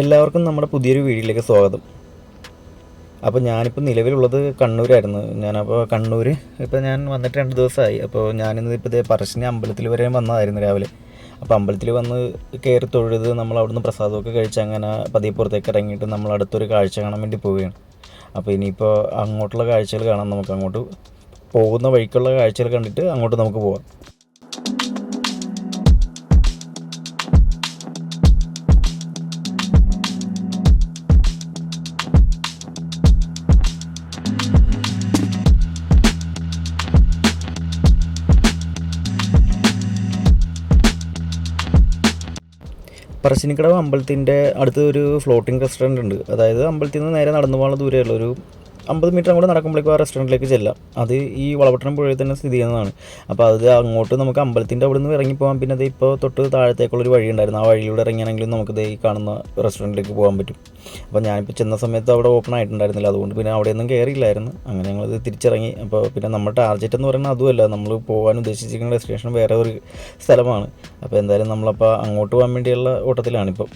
എല്ലാവർക്കും നമ്മുടെ പുതിയൊരു വീഡിയോയിലേക്ക് സ്വാഗതം. അപ്പോൾ ഞാനിപ്പോൾ നിലവിലുള്ളത് കണ്ണൂരായിരുന്നു. ഞാനപ്പോൾ കണ്ണൂർ ഇപ്പോൾ ഞാൻ വന്നിട്ട് രണ്ട് ദിവസമായി. അപ്പോൾ ഞാനിന്ന് ഇപ്പോൾ ഇതേ പറശ്ശിനി അമ്പലത്തിൽ വരെ വന്നതായിരുന്നു രാവിലെ. അപ്പോൾ അമ്പലത്തിൽ വന്ന് കയറി തൊഴുത് നമ്മൾ അവിടുന്ന് പ്രസാദമൊക്കെ കഴിച്ച് അങ്ങനെ പതിയെ പുറത്തേക്ക് ഇറങ്ങിയിട്ട് നമ്മൾ അടുത്തൊരു കാഴ്ച കാണാൻ വേണ്ടി പോവുകയാണ്. അപ്പോൾ ഇനിയിപ്പോൾ അങ്ങോട്ടുള്ള കാഴ്ചകൾ കാണാം. നമുക്ക് അങ്ങോട്ട് പോകുന്ന വഴിക്കുള്ള കാഴ്ചകൾ കണ്ടിട്ട് അങ്ങോട്ട് നമുക്ക് പോവാം. പറശ്ശിനിക്കടവ് അമ്പലത്തിന്റെ അടുത്ത് ഒരു ഫ്ലോട്ടിംഗ് റെസ്റ്റോറന്റ് ഉണ്ട്. അതായത് അമ്പലത്തിൽ നിന്ന് നേരെ നടന്നു പോകാനുള്ള ദൂരമുള്ള ഒരു അമ്പത് മീറ്റർ അങ്ങോട്ട് നടക്കുമ്പോഴേക്കും ആ റെസ്റ്റോറന്റിലേക്ക് ചെല്ലാം. അത് ഈ വളപട്ടണം പുഴയിൽ തന്നെ സ്ഥിതി ചെയ്യുന്നതാണ്. അപ്പോൾ അത് അങ്ങോട്ട് നമുക്ക് അമ്പലത്തിന്റെ അവിടെ നിന്ന് ഇറങ്ങി പോകാൻ പിന്നെ അത് ഇപ്പോൾ തൊട്ട് താഴത്തേക്കുള്ളൊരു വഴി ഉണ്ടായിരുന്നു ആ വഴിയിലൂടെ ഇറങ്ങിയാണെങ്കിലും നമുക്ക് ഈ കാണുന്ന റെസ്റ്റോറന്റിലേക്ക് പോകാൻ പറ്റും. അപ്പോൾ ഞാനിപ്പോൾ ചെന്ന സമയത്ത് അവിടെ ഓപ്പൺ ആയിട്ടുണ്ടായിരുന്നില്ല. അതുകൊണ്ട് പിന്നെ അവിടെയൊന്നും കയറിയില്ലായിരുന്നു അങ്ങനെ ഞങ്ങളത് തിരിച്ചിറങ്ങി. അപ്പോൾ പിന്നെ നമ്മുടെ ടാർജറ്റ് എന്ന് പറയുന്നത് അതുമല്ല. നമ്മൾ പോകാൻ ഉദ്ദേശിച്ചിരിക്കുന്ന ഡെസ്റ്റിനേഷൻ വേറെ ഒരു സ്ഥലമാണ്. അപ്പോൾ എന്തായാലും നമ്മളപ്പോൾ അങ്ങോട്ട് പോകാൻ വേണ്ടിയുള്ള ഓട്ടത്തിലാണിപ്പോൾ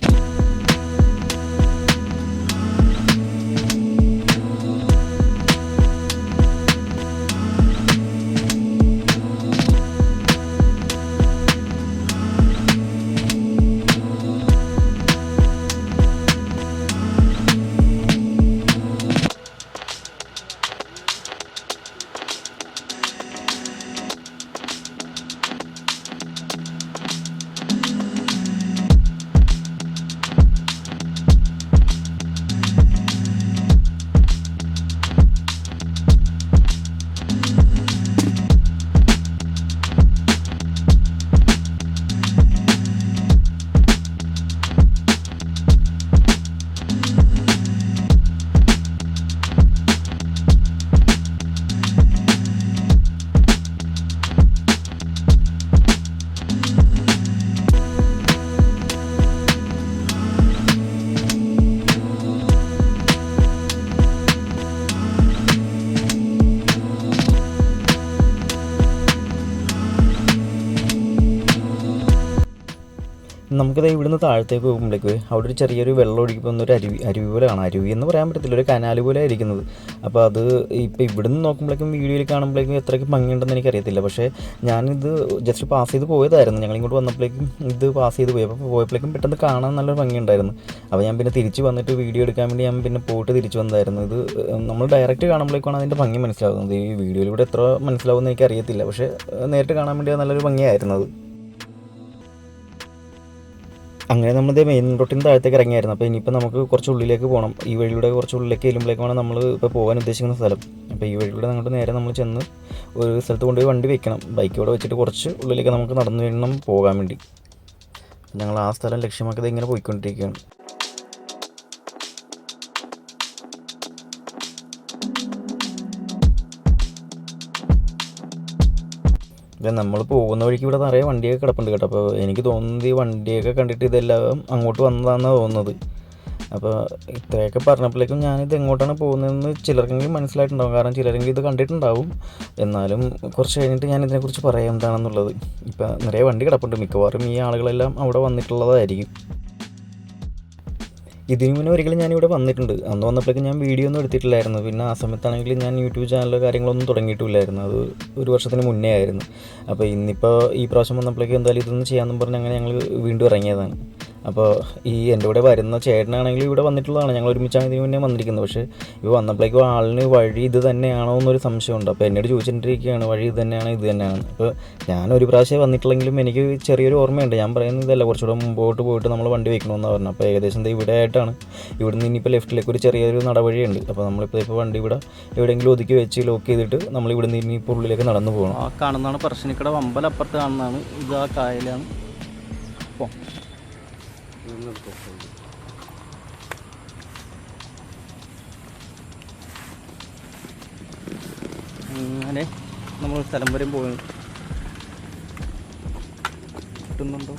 നമുക്കിത് ഇവിടുന്ന് താഴത്തേക്ക് പോകുമ്പോഴേക്ക് അവിടെ ഒരു ചെറിയൊരു വെള്ളം ഒഴുകി പോകുന്ന ഒരു അരുവി അരുവി പോലെ കാണാം അരുവി എന്ന് പറയാൻ പറ്റത്തില്ല ഒരു കനാൽ പോലെ ആയിരിക്കുന്നത്. അപ്പോൾ അത് ഇപ്പോൾ ഇവിടുന്ന് നോക്കുമ്പോഴേക്കും വീഡിയോയിൽ കാണുമ്പോഴേക്കും എത്രയ്ക്ക് ഭംഗിയുണ്ടെന്ന് എനിക്കറിയത്തില്ല. പക്ഷേ ഞാനിത് ജസ്റ്റ് പാസ് ചെയ്ത് പോയതായിരുന്നു. ഞങ്ങൾ ഇങ്ങോട്ട് വന്നപ്പോഴേക്കും ഇത് പാസ് ചെയ്ത് പോയി. അപ്പോൾ പോയപ്പോഴേക്കും പെട്ടെന്ന് കാണാൻ നല്ലൊരു ഭംഗിയുണ്ടായിരുന്നു. അപ്പോൾ ഞാൻ പിന്നെ തിരിച്ച് വന്നിട്ട് വീഡിയോ എടുക്കാൻ വേണ്ടി ഞാൻ പിന്നെ പോയിട്ട് തിരിച്ച് വന്നതായിരുന്നു. ഇത് നമ്മൾ ഡയറക്റ്റ് കാണുമ്പോഴേക്കാണ് അതിന്റെ ഭംഗി മനസ്സിലാകുന്നത് ഈ വീഡിയോയിലൂടെ എത്ര മനസ്സിലാവുമെന്ന് എനിക്കറിയത്തില്ല. പക്ഷേ നേരിട്ട് കാണാൻ വേണ്ടി നല്ലൊരു ഭംഗിയായിരുന്നു അത്. അങ്ങനെ നമ്മൾ മെയിൻ റോട്ടിന് താഴത്തേക്ക് ഇറങ്ങിയായിരുന്നു. അപ്പോൾ ഇനിയിപ്പോൾ നമുക്ക് കുറച്ച് ഉള്ളിലേക്ക് പോകണം ഈ വഴിയിലൂടെ കുറച്ച് ഉള്ളിലേക്ക് ചെല്ലുമ്പോഴേക്കാണ് നമ്മൾ ഇപ്പോൾ പോകാൻ ഉദ്ദേശിക്കുന്ന സ്ഥലം. അപ്പോൾ ഈ വഴിയിലൂടെ അങ്ങോട്ട് നേരെ നമ്മൾ ചെന്ന് ഒരു സ്ഥലത്ത് കൊണ്ടുപോയി വണ്ടി വെക്കണം. ബൈക്ക് ഇവിടെ വെച്ചിട്ട് കുറച്ച് ഉള്ളിലേക്ക് നമുക്ക് നടന്നു വേണം പോകാൻ വേണ്ടി. ഞങ്ങൾ ആ സ്ഥലം ലക്ഷ്യമാക്കി ഇങ്ങനെ പോയിക്കൊണ്ടിരിക്കുകയാണ്. ഇപ്പം നമ്മൾ പോകുന്ന വഴിക്ക് ഇവിടെ നിറയെ വണ്ടിയൊക്കെ കിടപ്പുണ്ട് കേട്ടോ. അപ്പോൾ എനിക്ക് തോന്നുന്നത് ഈ വണ്ടിയൊക്കെ കണ്ടിട്ട് ഇതെല്ലാം അങ്ങോട്ട് വന്നതാണെന്നാണ് തോന്നുന്നത്. അപ്പോൾ ഇത്രയൊക്കെ പറഞ്ഞപ്പോഴേക്കും ഞാനിത് എങ്ങോട്ടാണ് പോകുന്നതെന്ന് ചിലർക്കെങ്കിലും മനസ്സിലായിട്ടുണ്ടാവും. കാരണം ചിലരെങ്കിലും ഇത് കണ്ടിട്ടുണ്ടാവും. എന്നാലും കുറച്ച് കഴിഞ്ഞിട്ട് ഞാൻ ഇതിനെക്കുറിച്ച് പറയാം എന്താണെന്നുള്ളത്. ഇപ്പം നിറയെ വണ്ടി കിടപ്പുണ്ട്. മിക്കവാറും ഈ ആളുകളെല്ലാം അവിടെ വന്നിട്ടുള്ളതായിരിക്കും. ഇതിനു മുന്നേ ഒരിക്കലും ഞാനിവിടെ വന്നിട്ടുണ്ട്. അന്ന് വന്നപ്പോഴേക്കും ഞാൻ വീഡിയോ ഒന്നും എടുത്തിട്ടില്ലായിരുന്നു. പിന്നെ ആ സമയത്താണെങ്കിൽ ഞാൻ യൂട്യൂബ് ചാനലോ കാര്യങ്ങളൊന്നും തുടങ്ങിയിട്ടില്ലായിരുന്നു അത് ഒരു വർഷത്തിന് മുന്നേ ആയിരുന്നു. അപ്പോൾ ഇന്നിപ്പോൾ ഈ പ്രാവശ്യം വന്നപ്പോഴേക്കും എന്തായാലും ഇതൊന്നും ചെയ്യാമെന്നും പറഞ്ഞ് അങ്ങനെ ഞങ്ങൾ വീണ്ടും ഇറങ്ങിയതാണ്. അപ്പോൾ ഈ എന്റെ കൂടെ വരുന്ന ചേട്ടനാണെങ്കിൽ ഇവിടെ വന്നിട്ടുള്ളതാണ്. ഞങ്ങൾ ഒരുമിച്ചാണ് ഇതിന് മുന്നേ വന്നിരിക്കുന്നത്. പക്ഷേ ഇപ്പോൾ വന്നപ്പോഴേക്കും ആളിന് വഴി ഇത് തന്നെയാണോ എന്നൊരു സംശയമുണ്ട്. അപ്പോൾ എന്നോട് ചോദിച്ചിട്ടിരിക്കുകയാണ് വഴി ഇത് തന്നെയാണ് ഇത് തന്നെയാണ്. അപ്പോൾ ഞാൻ ഒരു പ്രാവശ്യം വന്നിട്ടില്ലെങ്കിലും എനിക്ക് ചെറിയൊരു ഓർമ്മയുണ്ട്. ഞാൻ പറയുന്നത് ഇതല്ല കുറച്ചുകൂടെ മുമ്പോട്ട് പോയിട്ട് നമ്മൾ വണ്ടി വെക്കണമെന്നാണ് പറഞ്ഞത്. അപ്പോൾ ഏകദേശം ഇത് ഇവിടെ ആയിട്ടാണ്. ഇവിടെ നിന്ന് ഇനിയിപ്പോൾ ലെഫ്റ്റിലേക്ക് ഒരു ചെറിയൊരു നടവഴിയുണ്ട്. അപ്പോൾ നമ്മളിപ്പോൾ ഇപ്പോൾ വണ്ടി ഇവിടെ എവിടെയെങ്കിലും ഒതുക്കി വെച്ച് ലോക്ക് ചെയ്തിട്ട് നമ്മൾ ഇവിടെ നിന്ന് ഇനിയിപ്പോൾ ഉള്ളിലേക്ക് നടന്നു പോകണം. ആ കാണുന്നതാണ് പറശ്ശിനിക്കട വമ്പലപ്പുറത്ത് കാണുന്നതാണ്. ഇത് ആ കായലാണ്. പോ അങ്ങനെ നമ്മൾ സ്ഥലം വരെ പോയി. കിട്ടുന്നുണ്ടോ?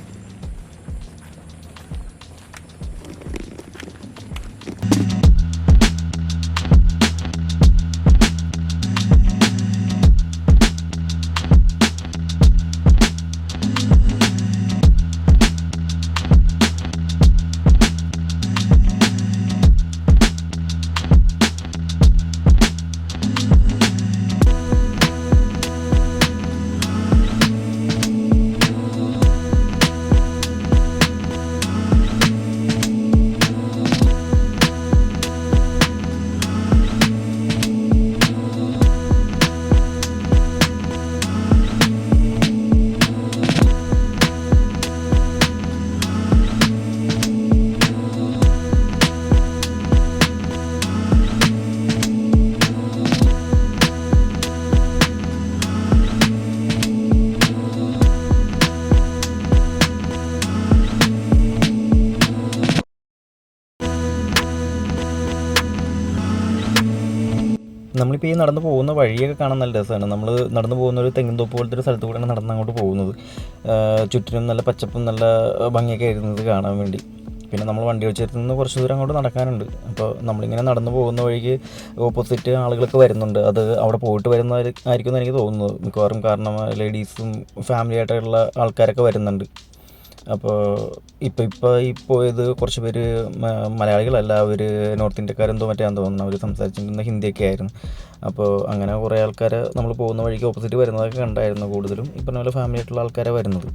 നമ്മളിപ്പോൾ ഈ നടന്നു പോകുന്ന വഴിയൊക്കെ കാണാൻ നല്ല രസമാണ്. നമ്മൾ നടന്നു പോകുന്ന ഒരു തെങ്ങിൻതോപ്പ് പോലത്തെ ഒരു സ്ഥലത്ത് കൂടെയാണ് നടന്ന് അങ്ങോട്ട് പോകുന്നത്. ചുറ്റിനും നല്ല പച്ചപ്പും നല്ല ഭംഗിയൊക്കെ ആയിരുന്നത് കാണാൻ വേണ്ടി. പിന്നെ നമ്മൾ വണ്ടി വെച്ചിടത്ത് നിന്ന് കുറച്ച് ദൂരം അങ്ങോട്ട് നടക്കാനുണ്ട്. അപ്പോൾ നമ്മളിങ്ങനെ നടന്നു പോകുന്ന വഴിക്ക് ഓപ്പോസിറ്റ് ആളുകളൊക്കെ വരുന്നുണ്ട്. അത് അവിടെ പോയിട്ട് വരുന്ന ആയിരിക്കും എന്ന് എനിക്ക് തോന്നുന്നത് മിക്കവാറും കാരണം ലേഡീസും ഫാമിലി ആയിട്ടുള്ള ആൾക്കാരൊക്കെ വരുന്നുണ്ട്. അപ്പോൾ ഇപ്പോൾ ഇപ്പോൾ ഈ പോയത് കുറച്ച് പേര് മലയാളികളല്ല അവർ നോർത്ത് ഇന്ത്യക്കാരെന്തോ മറ്റേ തോന്നുന്നു അവർ സംസാരിച്ചിരുന്ന ഹിന്ദിയൊക്കെ ആയിരുന്നു. അപ്പോൾ അങ്ങനെ കുറേ ആൾക്കാരെ നമ്മൾ പോകുന്ന വഴിക്ക് ഓപ്പോസിറ്റ് വരുന്നതൊക്കെ കണ്ടായിരുന്നു കൂടുതലും. ഇപ്പം നല്ല ഫാമിലി ആയിട്ടുള്ള ആൾക്കാരെ വരുന്നത്.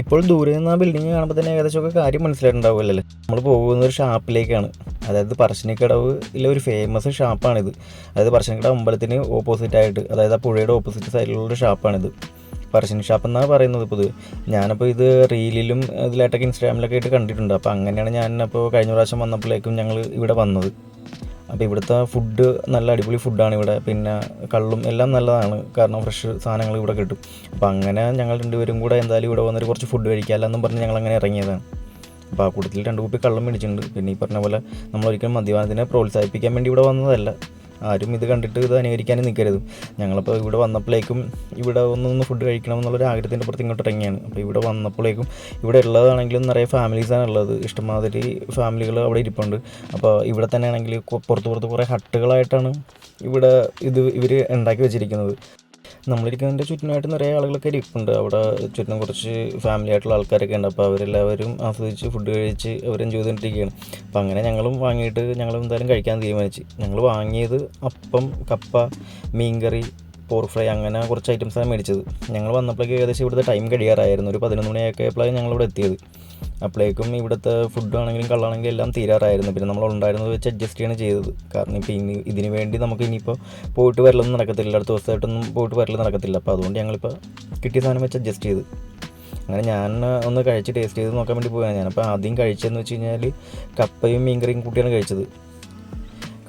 ഇപ്പോൾ ദൂരെ നിന്ന് ആ ബിൽഡിംഗ് കാണുമ്പോൾ തന്നെ ഏകദേശം ഒക്കെ കാര്യം മനസ്സിലായിട്ടുണ്ടാവുമല്ലോ നമ്മൾ പോകുന്ന ഒരു ഷാപ്പിലേക്കാണ് അതായത് പറശ്ശിനിക്കടവിലെ ഒരു ഫേമസ് ഷാപ്പാണിത് അതായത് പറശ്ശിനിക്കടവ് അമ്പലത്തിന് ഓപ്പോസിറ്റ് ആയിട്ട് അതായത് ആ പുഴയുടെ ഓപ്പോസിറ്റ് സൈഡിലുള്ള ഒരു ഷാപ്പാണിത് പറശ്ശിനി ഷാപ്പ് എന്നാണ് പറയുന്നത് ഇത് ഞാനപ്പോൾ ഇത് റീലിലും ഇതിലായിട്ടൊക്കെ ഇൻസ്റ്റാഗ്രാമിലൊക്കെ ആയിട്ട് കണ്ടിട്ടുണ്ട്. അപ്പോൾ അങ്ങനെയാണ് ഞാനപ്പോൾ കഴിഞ്ഞ പ്രാവശ്യം വന്നപ്പോഴേക്കും ഞങ്ങൾ ഇവിടെ വന്നത്. അപ്പോൾ ഇവിടുത്തെ ഫുഡ് നല്ല അടിപൊളി ഫുഡാണ് ഇവിടെ. പിന്നെ കള്ളും എല്ലാം നല്ലതാണ്. കാരണം ഫ്രഷ് സാധനങ്ങൾ ഇവിടെ കിട്ടും. അപ്പോൾ അങ്ങനെ ഞങ്ങൾ രണ്ടുപേരും കൂടെ എന്തായാലും ഇവിടെ വന്നിട്ട് കുറച്ച് ഫുഡ് കഴിക്കാമല്ലെന്നും പറഞ്ഞ് ഞങ്ങൾ അങ്ങനെ ഇറങ്ങിയതാണ്. അപ്പോൾ ആ കൂട്ടത്തിൽ രണ്ട് കുപ്പി കള്ളം മേടിച്ചിട്ടുണ്ട്. പിന്നെ ഈ പറഞ്ഞ പോലെ നമ്മൾ ഒരിക്കലും മദ്യപാനത്തിനെ പ്രോത്സാഹിപ്പിക്കാൻ വേണ്ടി ഇവിടെ വന്നതല്ല. ആരും ഇത് കണ്ടിട്ട് ഇത് അനുകരിക്കാനും നിൽക്കരുത്. ഞങ്ങളിപ്പോൾ ഇവിടെ വന്നപ്പോഴേക്കും ഇവിടെ ഒന്ന് ഫുഡ് കഴിക്കണം എന്നുള്ളൊരു ആഗ്രഹത്തിന്റെ പുറത്ത് ഇങ്ങോട്ട് ഇറങ്ങിയാണ്. അപ്പോൾ ഇവിടെ വന്നപ്പോഴേക്കും ഇവിടെ ഉള്ളതാണെങ്കിലും നിറയെ ഫാമിലീസാണ് ഉള്ളത്. ഇഷ്ടമാതിരി ഫാമിലികൾ അവിടെ ഇരിപ്പുണ്ട്. അപ്പോൾ ഇവിടെ തന്നെ ആണെങ്കിൽ പുറത്ത് പുറത്ത് കുറേ ഹട്ടുകളായിട്ടാണ് ഇവിടെ ഇത് ഇവർ ഉണ്ടാക്കി വെച്ചിരിക്കുന്നത്. നമ്മളിരിക്കുന്നതിന്റെ ചുറ്റിനായിട്ട് നിറയെ ആളുകളൊക്കെ ഇരിപ്പുണ്ട്. അവിടെ ചുറ്റിനും കുറച്ച് ഫാമിലി ആയിട്ടുള്ള ആൾക്കാരൊക്കെ ഉണ്ട്. അപ്പോൾ അവരെല്ലാവരും ആസ്വദിച്ച് ഫുഡ് കഴിച്ച് അവർ എൻജോയ് ചെയ്തുകൊണ്ടിരിക്കുകയാണ്. അപ്പോൾ അങ്ങനെ ഞങ്ങളും വാങ്ങിയിട്ട് ഞങ്ങൾ എന്തായാലും കഴിക്കാൻ തീരുമാനിച്ചു. ഞങ്ങൾ വാങ്ങിയത് അപ്പം കപ്പ മീൻകറി പോർ ഫ്രൈ അങ്ങനെ കുറച്ച് ഐറ്റംസാണ് മേടിച്ചത്. ഞങ്ങൾ വന്നപ്പോഴേക്കും ഏകദേശം ഇവിടുത്തെ ടൈം കഴിയാറായിരുന്നു ഒരു പതിനൊന്ന് മണിയൊക്കെ ആയപ്പോഴാണ് ഞങ്ങളിവിടെ എത്തിയത്. അപ്പോഴേക്കും ഇവിടുത്തെ ഫുഡ് ആണെങ്കിലും കള്ളാണെങ്കിലും എല്ലാം തീരാറായിരുന്നു. പിന്നെ നമ്മൾ ഉണ്ടായിരുന്നത് വെച്ച് അഡ്ജസ്റ്റ് ചെയ്യാണ് ചെയ്തത്. കാരണം ഇപ്പോൾ ഇനി ഇതിന് വേണ്ടി നമുക്ക് ഇനിയിപ്പോൾ പോയിട്ട് വരലൊന്നും നടക്കത്തില്ല. അടുത്ത ദിവസമായിട്ടൊന്നും പോയിട്ട് വരൽ നടക്കത്തില്ല. അപ്പോൾ അതുകൊണ്ട് ഞങ്ങളിപ്പോൾ കിട്ടിയ സാധനം വെച്ച് അഡ്ജസ്റ്റ് ചെയ്ത്. അങ്ങനെ ഞാൻ ഒന്ന് കഴിച്ച് ടേസ്റ്റ് ചെയ്ത് നോക്കാൻ വേണ്ടി പോയാണ് ഞാനപ്പോൾ ആദ്യം കഴിച്ചതെന്ന് വെച്ച് കഴിഞ്ഞാൽ കപ്പയും മീൻകറിയും കൂട്ടിയാണ് കഴിച്ചത്.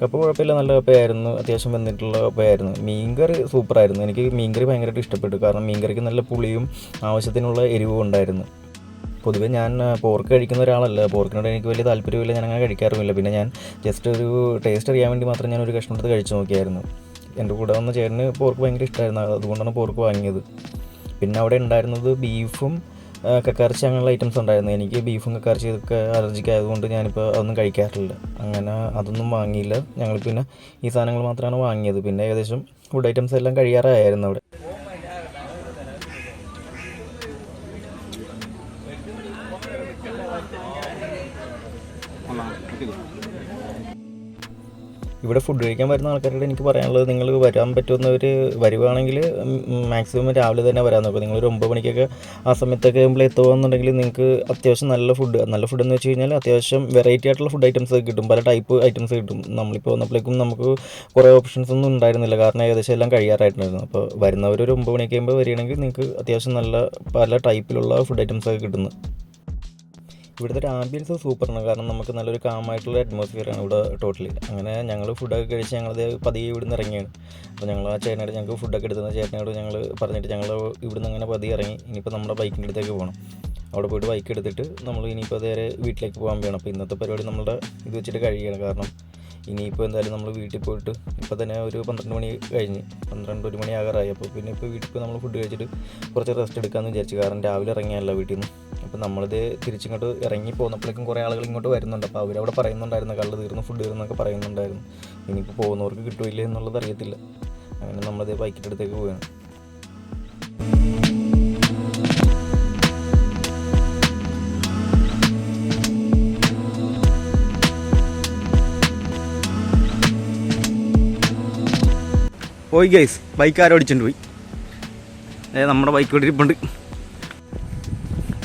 കപ്പ കുഴപ്പമില്ല. നല്ല കപ്പയായിരുന്നു. അത്യാവശ്യം വന്നിട്ടുള്ള കപ്പയായിരുന്നു. മീൻകറി സൂപ്പറായിരുന്നു. എനിക്ക് മീൻകറി ഭയങ്കരമായിട്ട് ഇഷ്ടപ്പെട്ടു. കാരണം മീൻകറിക്ക് നല്ല പുളിയും ആവശ്യത്തിനുള്ള എരിവും ഉണ്ടായിരുന്നു. പൊതുവേ ഞാൻ പോർക്ക് കഴിക്കുന്ന ഒരാളല്ല. പോർക്കിനോട് എനിക്ക് വലിയ താല്പര്യമില്ല. ഞാൻ അങ്ങനെ കഴിക്കാറുമില്ല. പിന്നെ ഞാൻ ജസ്റ്റ് ഒരു ടേസ്റ്റ് അറിയാൻ വേണ്ടി മാത്രം ഞാൻ ഒരു കഷ്ണം എടുത്ത് കഴിച്ചു നോക്കിയായിരുന്നു. എന്റെ കൂടെ വന്ന ചേട്ടന് പോർക്ക് ഭയങ്കര ഇഷ്ടമായിരുന്നു അതുകൊണ്ടാണ് പോർക്ക് വാങ്ങിയത്. പിന്നെ അവിടെ ഉണ്ടായിരുന്നത് ബീഫും ആ, കക്കയിറച്ചി അങ്ങനെയുള്ള ഐറ്റംസ് ഉണ്ടായിരുന്നു. എനിക്ക് ബീഫും കക്കയിറച്ചി ഇതൊക്കെ അലർജിക്ക് ആയതുകൊണ്ട് ഞാനിപ്പോൾ അതൊന്നും കഴിക്കാറില്ല. അങ്ങനെ അതൊന്നും വാങ്ങിയില്ല. ഞങ്ങൾ പിന്നെ ഈ സാധനങ്ങൾ മാത്രമാണ് വാങ്ങിയത്. പിന്നെ ഏകദേശം ഫുഡ് ഐറ്റംസ് എല്ലാം കഴിയാറായിരുന്നു അവിടെ. ഇവിടെ ഫുഡ് കഴിക്കാൻ വരുന്ന ആൾക്കാരോട് എനിക്ക് പറയാനുള്ളത് നിങ്ങൾ വരാൻ പറ്റുന്നവർ വരുവാണെങ്കിൽ മാക്സിമം രാവിലെ തന്നെ വരാൻ നോക്കുക നിങ്ങൾ ഒരു ഒമ്പത് മണിക്കൊക്കെ ആ സമയത്തൊക്കെ ആകുമ്പോൾ എത്തുകയെന്നുണ്ടെങ്കിൽ നിങ്ങൾക്ക് അത്യാവശ്യം നല്ല ഫുഡ് നല്ല ഫുഡ് എന്ന് വെച്ച് കഴിഞ്ഞാൽ അത്യാവശ്യം വെറൈറ്റി ആയിട്ടുള്ള ഫുഡ് ഐറ്റംസ് കിട്ടും. പല ടൈപ്പ് ഐറ്റംസ് കിട്ടും. നമ്മളിപ്പോൾ വന്നപ്പോഴേക്കും നമുക്ക് കുറേ ഓപ്ഷൻസ് ഒന്നും ഉണ്ടായിരുന്നില്ല. കാരണം ഏകദേശം എല്ലാം കഴിയാറായിട്ടുണ്ടായിരുന്നു. അപ്പോൾ വരുന്നവർ ഒരു ഒമ്പത് മണിയൊക്കെ ആകുമ്പോൾ വരികയാണെങ്കിൽ നിങ്ങൾക്ക് അത്യാവശ്യം നല്ല പല ടൈപ്പിലുള്ള ഫുഡ് ഐറ്റംസ് ഒക്കെ കിട്ടുന്നു. ഇവിടുത്തെ ഒരു ആംബിയൻസ് സൂപ്പറാണ് കാരണം നമുക്ക് നല്ലൊരു കാമായിട്ടുള്ള അറ്റ്മോസ്ഫിയറാണ് ഇവിടെ ടോട്ടലി അങ്ങനെ ഞങ്ങൾ ഫുഡൊക്കെ കഴിച്ച് ഞങ്ങളത് പതിയെ ഇവിടുന്ന് ഇറങ്ങിയാണ്. അപ്പോൾ ഞങ്ങൾ ആ ചേട്ടനോട് ഞങ്ങൾക്ക് ഫുഡൊക്കെ എടുത്തുന്ന ചേട്ടനോട് ഞങ്ങൾ പറഞ്ഞിട്ട് ഞങ്ങൾ ഇവിടുന്ന് അങ്ങനെ പതിയെ ഇറങ്ങി. ഇനിയിപ്പോൾ നമ്മുടെ ബൈക്കിന്റെ അടുത്തേക്ക് പോകണം അവിടെ പോയിട്ട് ബൈക്ക് എടുത്തിട്ട് നമ്മൾ ഇനിയിപ്പോൾ നേരെ വീട്ടിലേക്ക് പോകാൻ വേണം അപ്പോൾ ഇന്നത്തെ പരിപാടി നമ്മുടെ ഇത് വെച്ചിട്ട് കഴിയുകയാണ് കാരണം ഇനിയിപ്പോൾ എന്തായാലും നമ്മൾ വീട്ടിൽ പോയിട്ട് ഇപ്പോൾ തന്നെ ഒരു പന്ത്രണ്ട് മണി കഴിഞ്ഞ്. പന്ത്രണ്ട് ഒരു മണി ആകാറായി. അപ്പോൾ പിന്നെ ഇപ്പോൾ വീട്ടിൽ പോയി നമ്മൾ ഫുഡ് കഴിച്ചിട്ട് കുറച്ച് റെസ്റ്റ് എടുക്കാമെന്ന് വിചാരിച്ചു. കാരണം രാവിലെ ഇറങ്ങിയല്ല വീട്ടിൽ നിന്ന് അപ്പോൾ നമ്മളിത് തിരിച്ചിങ്ങോട്ട് ഇറങ്ങി പോന്നപ്പോഴേക്കും കുറേ ആളുകൾ ഇങ്ങോട്ട് വരുന്നുണ്ട്. അപ്പോൾ അവരവിടെ പറയുന്നുണ്ടായിരുന്നു കള്ള് തീർന്ന് ഫുഡ് തീർന്നൊക്കെ പറയുന്നുണ്ടായിരുന്നു. ഇനിയിപ്പോൾ പോകുന്നവർക്ക് കിട്ടുമില്ലേ എന്നുള്ളത് അറിയത്തില്ല. അങ്ങനെ നമ്മളിത് ബൈക്കിന്റെ അടുത്തേക്ക് പോവുകയാണ് പോയി ഗൈസ് ബൈക്ക് ആരോ അടിച്ചിട്ട് പോയി. അതായത് നമ്മുടെ ബൈക്ക് ഇവിടെ ഇരിപ്പുണ്ട്.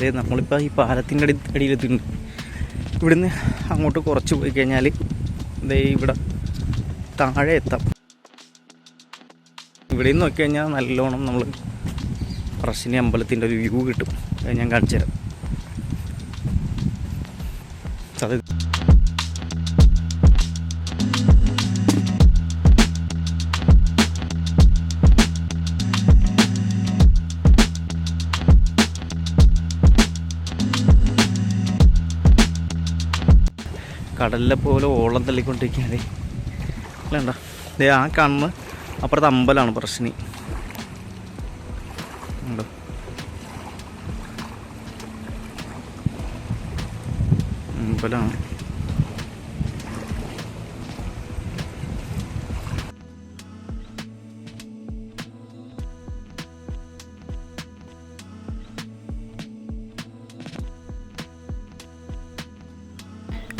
അതായത് നമ്മളിപ്പോൾ ഈ പാലത്തിന്റെ അടി അടിയിലെത്തിയിട്ടുണ്ട്. ഇവിടുന്ന് അങ്ങോട്ട് കുറച്ച് പോയി കഴിഞ്ഞാൽ ദേ ഇവിടെ താഴെ എത്താം. ഇവിടെ നിന്ന് നോക്കി കഴിഞ്ഞാൽ നല്ലോണം നമ്മൾ പറശ്ശിനി അമ്പലത്തിന്റെ ഒരു വ്യൂ കിട്ടും. അത് ഞാൻ കാണിച്ചു തരാം കടലിലെ പോലെ ഓളം തള്ളിക്കൊണ്ടിരിക്കുകയാണ്. അല്ല ദേ ആ കണ്ണ് അപ്പുറത്തെ അമ്പലമാണ് പ്രശ്നി. അമ്പലമാണ്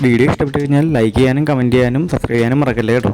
വീഡിയോ ഇഷ്ടപ്പെട്ട് കഴിഞ്ഞാൽ ലൈക്ക് ചെയ്യാനും കമന്റ് ചെയ്യാനും സബ്സ്ക്രൈബ് ചെയ്യാനും മറക്കല്ലേ കേട്ടോ.